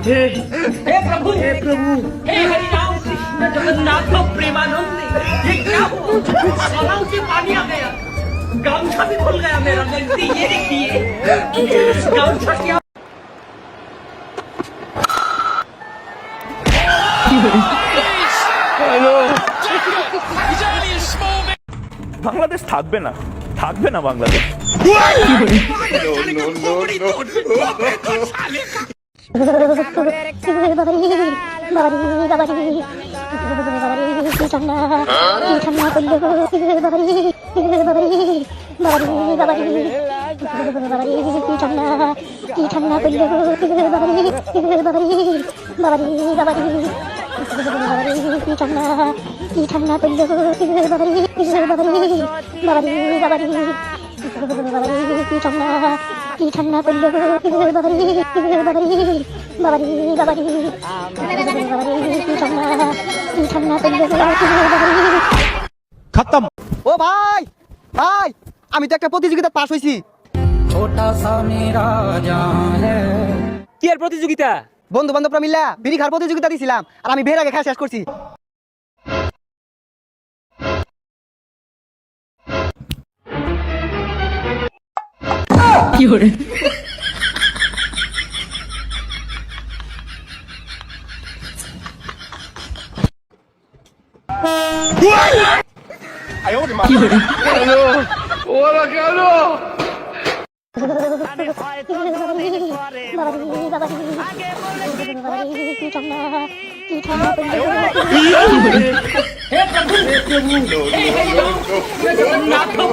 हे हे प्रभु हे प्रभु हे हरि राम कृष्ण जगन्नाथ प्रेमानंद ये क्या हुआ सलाव से पानी आ गया गामछा भी खुल गया मेरा गलती ये देखिए गामछा क्या বাংলাদেশ থাকবে না থাকবে না বাংলাদেশ ঠান্ডা করল বাবারি বাবারি বাবারি বাবারি কি ঠান্ডা কি ঠান্ডা বাবারি বাবারি বাবারি বাবারি কি ঠান্ডা কি ঠান্ডা খতম। ও ভাই ভাই আমি তো একটা প্রতিযোগিতা পাশ হয়েছি কি আর প্রতিযোগিতা? বন্ধু বান্ধবরা মিল্লা বিড়ি খাওয়ার প্রতিযোগিতা দিছিলাম আর আমি বের আগে খাওয়া শেষ করছি। 有人。哎呦我的妈！有人。我的天呐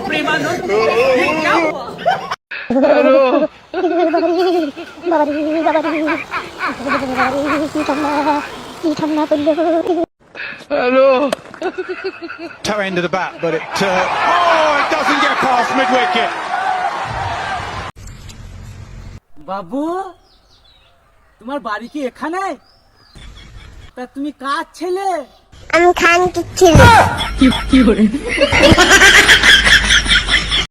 ！Premananda Hello. Toe end of the bat, but it. Uh, oh, it doesn't get past mid wicket. বাবু তোমার বাড়ি কি এখানে তা তুমি কার ছেলে আমি খান কি ছেলে কি কি